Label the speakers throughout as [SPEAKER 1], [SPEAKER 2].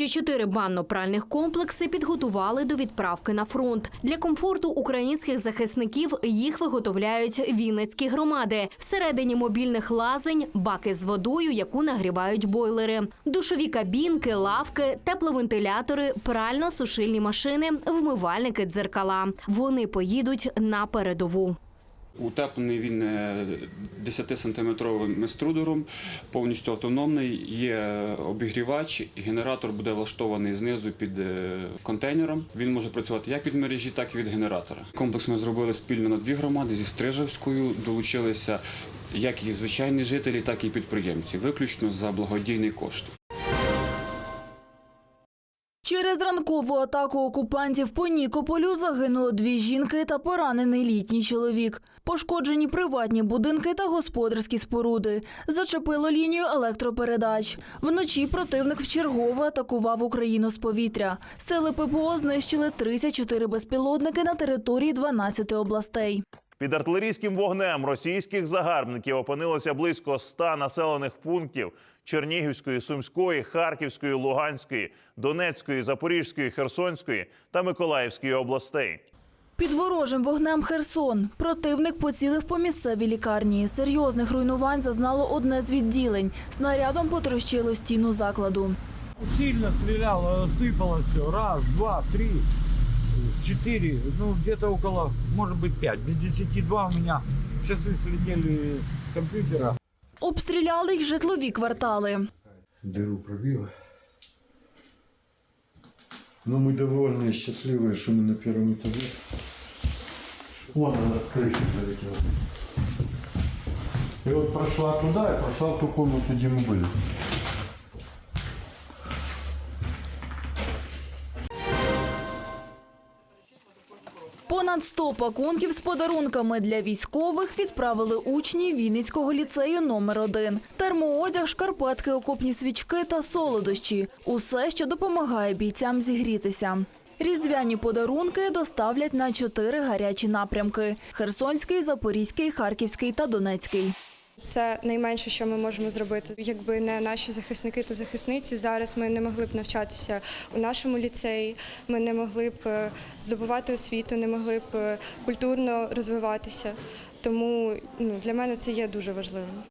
[SPEAKER 1] Ще чотири банно-пральних комплекси підготували до відправки на фронт. Для комфорту українських захисників їх виготовляють вінницькі громади. Всередині мобільних лазень баки з водою, яку нагрівають бойлери, душові кабінки, лавки, тепловентилятори, прально-сушильні машини, вмивальники дзеркала. Вони поїдуть на передову.
[SPEAKER 2] Утеплений він е, 10-сантиметровим еструдером, повністю автономний. Є обігрівач, генератор буде влаштований знизу під е, контейнером. Він може працювати як від мережі, так і від генератора. Комплекс ми зробили спільно на дві громади зі Стрижавською. Долучилися як і звичайні жителі, так і підприємці, виключно за благодійний кошт.
[SPEAKER 3] Через ранкову атаку окупантів по Нікополю загинуло дві жінки та поранений літній чоловік. Пошкоджені приватні будинки та господарські споруди. Зачепило лінію електропередач. Вночі противник вчергове атакував Україну з повітря. Сили ППО знищили 34 безпілотники на території 12 областей.
[SPEAKER 4] Під артилерійським вогнем російських загарбників опинилося близько 100 населених пунктів Чернігівської, Сумської, Харківської, Луганської, Донецької, Запорізької, Херсонської та Миколаївської областей.
[SPEAKER 3] Під ворожим вогнем Херсон противник поцілив по місцевій лікарні. Серйозних руйнувань зазнало одне з відділень. Снарядом потрощило стіну закладу.
[SPEAKER 5] Сильно стрелял, сыпало все. Раз, два, три, четыре, ну где-то около, может быть, пять. Без десяти два у меня часы слетели с компьютера.
[SPEAKER 3] Обстріляли й житлові квартали.
[SPEAKER 6] дыру пробило. Но мы довольны и счастливы, что мы на первом этаже. Вон она с крыши залетела. И вот прошла туда и прошла в ту комнату, где мы были.
[SPEAKER 3] Понад 100 пакунків з подарунками для військових відправили учні Вінницького ліцею номер 1 Термоодяг, шкарпетки, окопні свічки та солодощі. Усе, що допомагає бійцям зігрітися. Різдвяні подарунки доставлять на чотири гарячі напрямки: Херсонський, Запорізький, Харківський та Донецький.
[SPEAKER 7] Це найменше, що ми можемо зробити. Якби не наші захисники та захисниці, зараз ми не могли б навчатися у нашому ліцеї. Ми не могли б е, здобувати освіту, не могли б е, культурно розвиватися. Тому ну, для мене це є дуже важливим.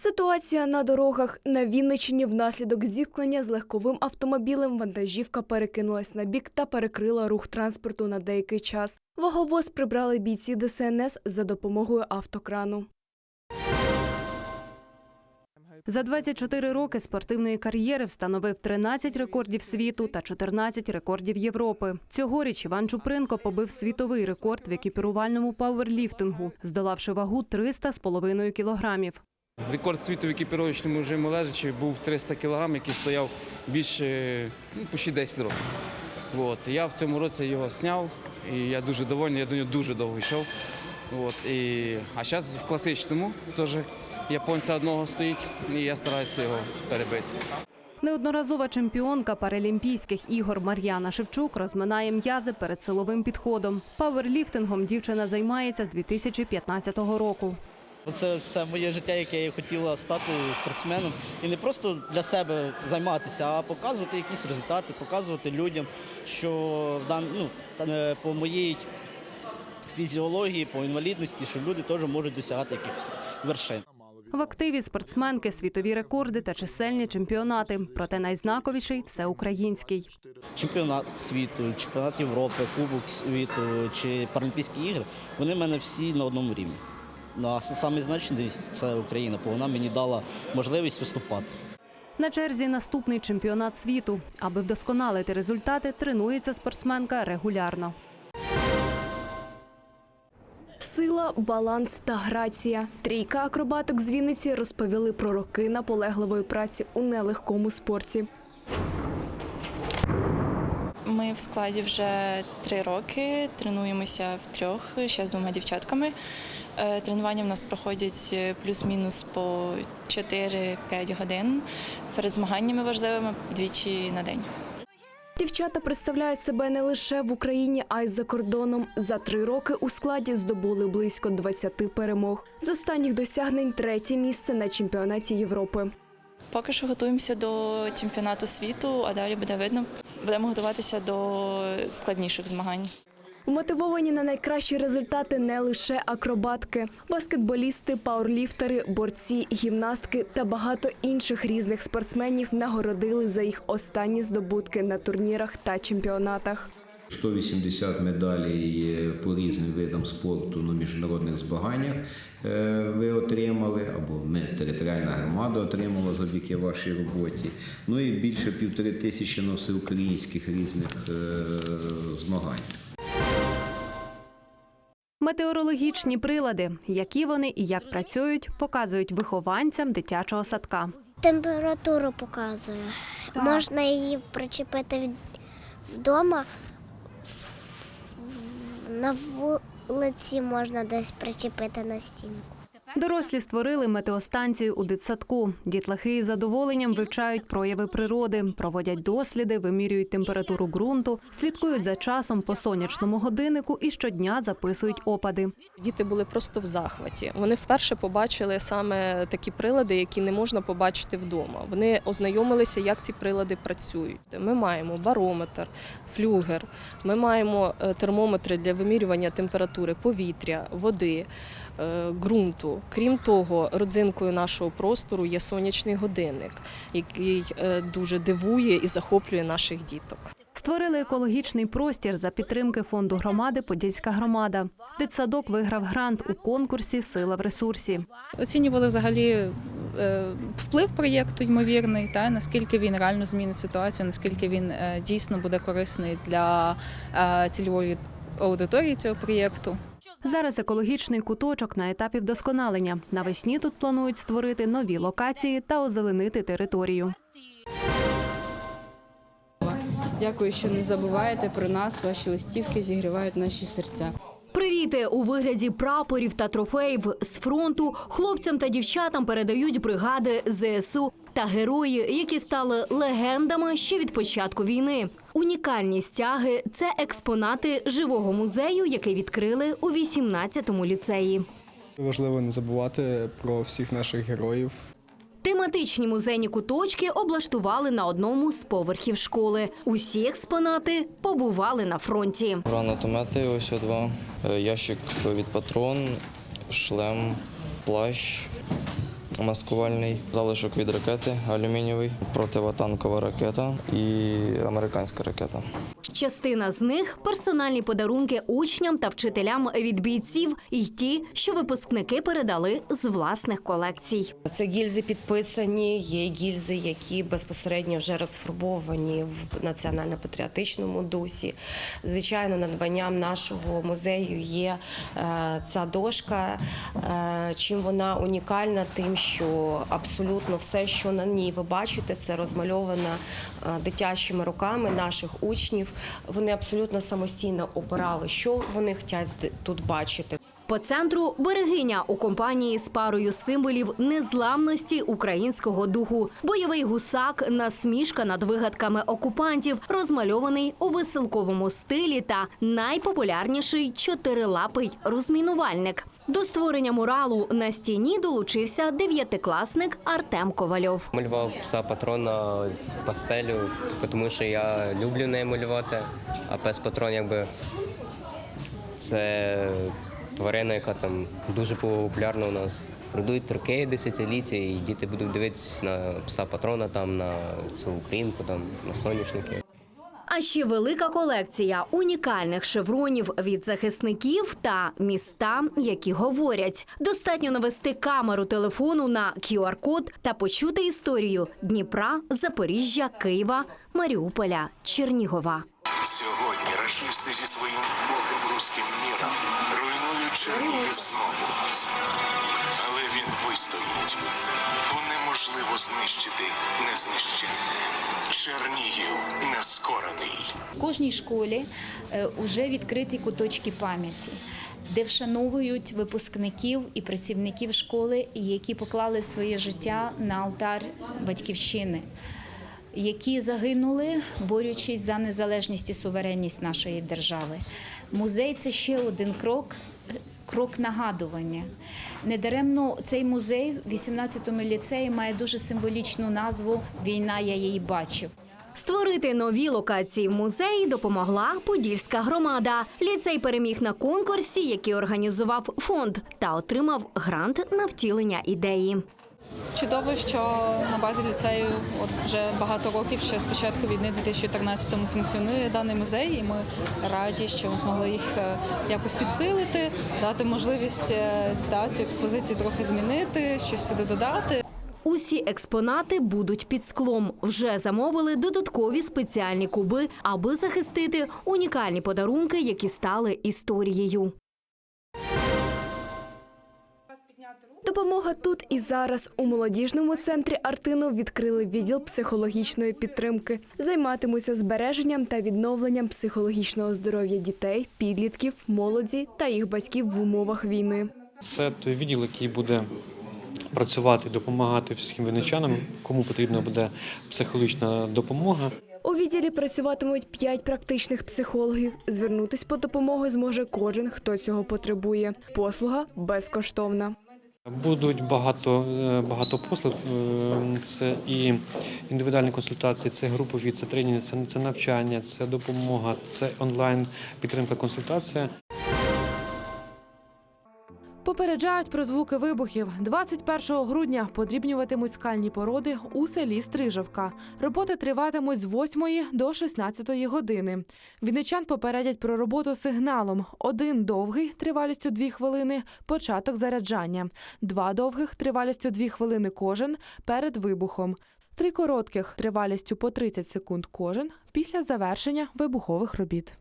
[SPEAKER 8] Ситуація на дорогах на Вінниччині внаслідок зіткнення з легковим автомобілем вантажівка перекинулась на бік та перекрила рух транспорту на деякий час. Ваговоз прибрали бійці ДСНС за допомогою автокрану.
[SPEAKER 9] За 24 роки спортивної кар'єри встановив 13 рекордів світу та 14 рекордів Європи. Цьогоріч Іван Чупринко побив світовий рекорд в екіпірувальному пауерліфтингу, здолавши вагу 300 з половиною кілограмів.
[SPEAKER 10] Рекорд світу в екіпіровочному режимі лежачі був 300 кг, який стояв більше ну, почти 10 років. От. Я в цьому році його зняв, і я дуже довольний, я до нього дуже довго йшов. От. І... А зараз в класичному теж японця одного стоїть, і я стараюся його перебити.
[SPEAKER 9] Неодноразова чемпіонка Паралімпійських ігор Мар'яна Шевчук розминає м'язи перед силовим підходом. Пауерліфтингом дівчина займається з 2015 року.
[SPEAKER 11] Це все моє життя, яке я хотіла стати спортсменом. І не просто для себе займатися, а показувати якісь результати, показувати людям, що ну, по моїй фізіології, по інвалідності, що люди теж можуть досягати якихось вершин.
[SPEAKER 9] В активі спортсменки світові рекорди та чисельні чемпіонати. Проте найзнаковіший всеукраїнський.
[SPEAKER 11] Чемпіонат світу, чемпіонат Європи, Кубок світу чи Паралімпійські ігри, вони в мене всі на одному рівні. Ну, а саме значний це Україна, бо вона мені дала можливість виступати.
[SPEAKER 9] На черзі наступний чемпіонат світу. Аби вдосконалити результати, тренується спортсменка регулярно.
[SPEAKER 8] Сила, баланс та грація. Трійка акробаток з Вінниці розповіли про роки наполегливої праці у нелегкому спорті.
[SPEAKER 12] Ми в складі вже три роки, тренуємося втрьох ще з двома дівчатками. Е, Тренування в нас проходять е, плюс-мінус по 4-5 годин. Перед змаганнями важливими двічі на день.
[SPEAKER 8] Дівчата представляють себе не лише в Україні, а й за кордоном. За три роки у складі здобули близько 20 перемог. З останніх досягнень третє місце на чемпіонаті Європи.
[SPEAKER 12] Поки що готуємося до чемпіонату світу, а далі буде видно. Будемо готуватися до складніших змагань.
[SPEAKER 8] Мотивовані на найкращі результати не лише акробатки, баскетболісти, пауерліфтери, борці, гімнастки та багато інших різних спортсменів нагородили за їх останні здобутки на турнірах та чемпіонатах.
[SPEAKER 13] 180 медалей по різним видам спорту на міжнародних змаганнях е, ви отримали, або ми, територіальна громада отримала завдяки вашій роботі. Ну і більше півтори тисячі на всеукраїнських різних е, змаганнях.
[SPEAKER 9] Метеорологічні прилади, які вони і як працюють, показують вихованцям дитячого садка.
[SPEAKER 14] Температуру показує. Можна її причепити вдома. На вулиці можна десь причепити на стінку.
[SPEAKER 9] Дорослі створили метеостанцію у дитсадку. Дітлахи із задоволенням вивчають прояви природи, проводять досліди, вимірюють температуру ґрунту, слідкують за часом по сонячному годиннику і щодня записують опади.
[SPEAKER 15] Діти були просто в захваті. Вони вперше побачили саме такі прилади, які не можна побачити вдома. Вони ознайомилися, як ці прилади працюють. Ми маємо барометр, флюгер, ми маємо е, термометри для вимірювання температури повітря, води. Е, ґрунту. Крім того, родзинкою нашого простору є сонячний годинник, який е, дуже дивує і захоплює наших діток.
[SPEAKER 9] Створили екологічний простір за підтримки фонду громади Подільська громада. Дитсадок виграв грант у конкурсі Сила в ресурсі.
[SPEAKER 16] Оцінювали взагалі е, вплив проєкту ймовірний, та наскільки він реально змінить ситуацію, наскільки він дійсно буде корисний для цільової аудиторії цього проєкту.
[SPEAKER 9] Зараз екологічний куточок на етапі вдосконалення. Навесні тут планують створити нові локації та озеленити територію.
[SPEAKER 17] Дякую, що не забуваєте про нас. Ваші листівки зігрівають наші серця.
[SPEAKER 1] Привіти у вигляді прапорів та трофеїв з фронту хлопцям та дівчатам передають бригади ЗСУ та герої, які стали легендами ще від початку війни. Унікальні стяги це експонати живого музею, який відкрили у 18-му ліцеї.
[SPEAKER 18] Важливо не забувати про всіх наших героїв.
[SPEAKER 1] Тематичні музейні куточки облаштували на одному з поверхів школи. Усі експонати побували на фронті.
[SPEAKER 19] Гранатомети ось два, е, ящик від патрон, шлем, плащ маскувальний, залишок від ракети алюмінієвий, противотанкова ракета і американська ракета.
[SPEAKER 1] Частина з них персональні подарунки учням та вчителям від бійців, і ті, що випускники передали з власних колекцій.
[SPEAKER 20] Це гільзи підписані, є гільзи, які безпосередньо вже розфарбовані в національно-патріотичному дусі. Звичайно, надбанням нашого музею є е, ця дошка. Е, чим вона унікальна, тим, що абсолютно все, що на ній ви бачите, це розмальовано е, дитячими руками наших учнів. Вони абсолютно самостійно обирали, що вони хочуть тут бачити.
[SPEAKER 1] По центру берегиня у компанії з парою символів незламності українського духу. Бойовий гусак, насмішка над вигадками окупантів, розмальований у веселковому стилі та найпопулярніший чотирилапий розмінувальник. До створення муралу на стіні долучився дев'ятикласник Артем Ковальов.
[SPEAKER 21] Малював пса патрона пастелю, тому що я люблю неї малювати. А пес патрон, якби це тварина, яка там дуже популярна у нас. Пройдуть роки десятиліття, і діти будуть дивитися на пса патрона, там на цю українку, там на соняшники.
[SPEAKER 1] А ще велика колекція унікальних шевронів від захисників та міста, які говорять. Достатньо навести камеру телефону на QR-код та почути історію Дніпра, Запоріжжя, Києва, Маріуполя, Чернігова.
[SPEAKER 22] Сьогодні рашисти зі своїм вбогим руським міром Чернігів знову. Але він вистоїть, бо неможливо знищити незнищенне. Чернігів нескорений.
[SPEAKER 23] В кожній школі вже відкриті куточки пам'яті, де вшановують випускників і працівників школи, які поклали своє життя на алтар батьківщини, які загинули, борючись за незалежність і суверенність нашої держави. Музей це ще один крок крок нагадування. Недаремно цей музей в 18-му ліцеї має дуже символічну назву Війна я її бачив.
[SPEAKER 1] Створити нові локації в музеї допомогла Подільська громада. Ліцей переміг на конкурсі, який організував фонд, та отримав грант на втілення ідеї.
[SPEAKER 16] Чудово, що на базі ліцею от вже багато років, ще з початку війни 2014-му функціонує даний музей, і ми раді, що ми змогли їх е, якось підсилити, дати можливість е, та, цю експозицію трохи змінити, щось сюди додати.
[SPEAKER 1] Усі експонати будуть під склом. Вже замовили додаткові спеціальні куби, аби захистити унікальні подарунки, які стали історією.
[SPEAKER 8] Допомога тут і зараз у молодіжному центрі Артину відкрили відділ психологічної підтримки. Займатимуться збереженням та відновленням психологічного здоров'я дітей, підлітків, молоді та їх батьків в умовах війни.
[SPEAKER 6] Це той відділ, який буде працювати, допомагати всім вінничанам, кому потрібна буде психологічна допомога.
[SPEAKER 8] У відділі працюватимуть п'ять практичних психологів. Звернутись по допомогу зможе кожен, хто цього потребує. Послуга безкоштовна.
[SPEAKER 6] Будуть багато, е, багато послуг. Е, Це і індивідуальні консультації, це групові, це тренінги, це, це навчання, це допомога, це онлайн підтримка, консультація.
[SPEAKER 24] Попереджають про звуки вибухів. 21 грудня подрібнюватимуть скальні породи у селі Стрижовка. Роботи триватимуть з 8 до 16 години. Вінничан попередять про роботу сигналом. Один довгий тривалістю 2 хвилини початок заряджання, два довгих тривалістю 2 хвилини кожен перед вибухом. Три коротких тривалістю по 30 секунд кожен після завершення вибухових робіт.